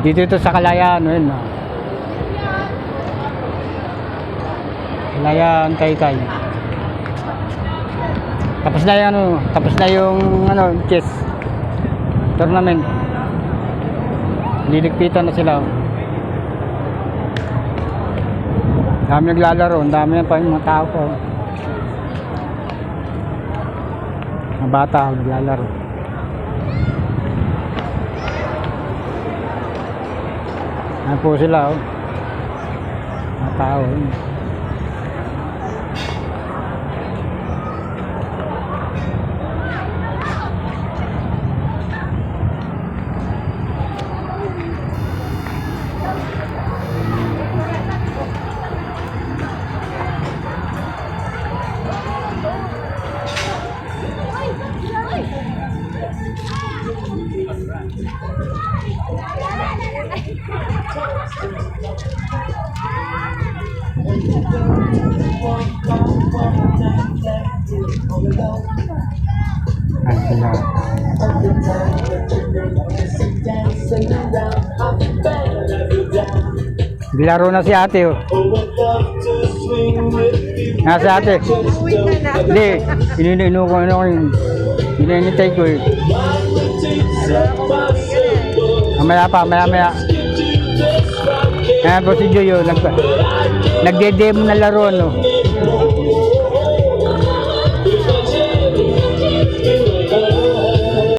Dito ito sa Kalayaan, yun. ah. Kalayaan, Taytay. Tapos na yung ano, tapos na yung ano, chess tournament. Liligpitan na sila. oh. Dami naglalaro, dami pa yung mga tao ko. Mga bata naglalaro. Ayan po sila, oh. Mga tao. oh. Ayan sila. Laro na si ate, oh. Ate. Uwi ka na. Hindi, inino ko ano yung ininitay ko eh. Mamaya pa, maya Ah, po si Joyo, nagpa- nagde-demo na laro, no?